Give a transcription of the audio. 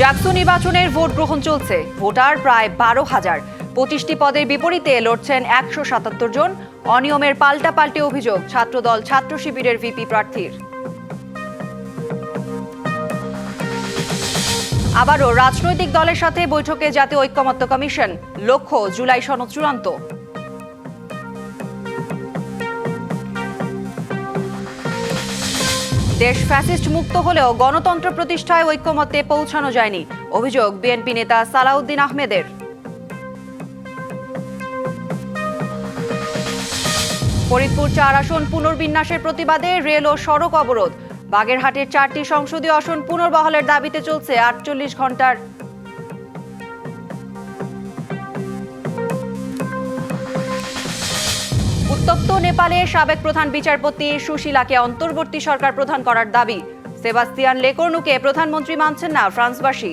জাকসু নির্বাচনের ভোট গ্রহণ চলছে। ভোটার প্রায় বারো হাজার। পঁচিশটি পদের বিপরীতে লড়ছেন একশো সাতাত্তর জন। অনিয়মের পাল্টাপাল্টি অভিযোগ ছাত্রদল ছাত্র শিবিরের ভিপি প্রার্থীর। আবারও রাজনৈতিক দলের সাথে বৈঠকে জাতীয় ঐক্যমত্য কমিশন। লক্ষ্য জুলাই সনদ চূড়ান্ত। দেশ ফ্যাসিস্ট মুক্ত হলেও গণতন্ত্র প্রতিষ্ঠায় ঐক্যমত্যে পৌঁছানো যায়নি। অভিযোগ বিএনপি নেতা সালাউদ্দিন আহমেদের। ফরিদপুর চার আসন পুনর্বিন্যাসের প্রতিবাদে রেল ও সড়ক অবরোধ। বাগেরহাটের চারটি সংসদীয় আসন পুনর্বহলের দাবিতে চলছে আটচল্লিশ ঘণ্টার উত্তপ্ত নেপালে সাবেক প্রধান বিচারপতি সুশীলাকে অন্তর্বর্তী সরকার প্রধান করার দাবি। সেবাস্তিয়ান লেকর্নুকে প্রধানমন্ত্রী মানছেন না ফ্রান্সবাসী।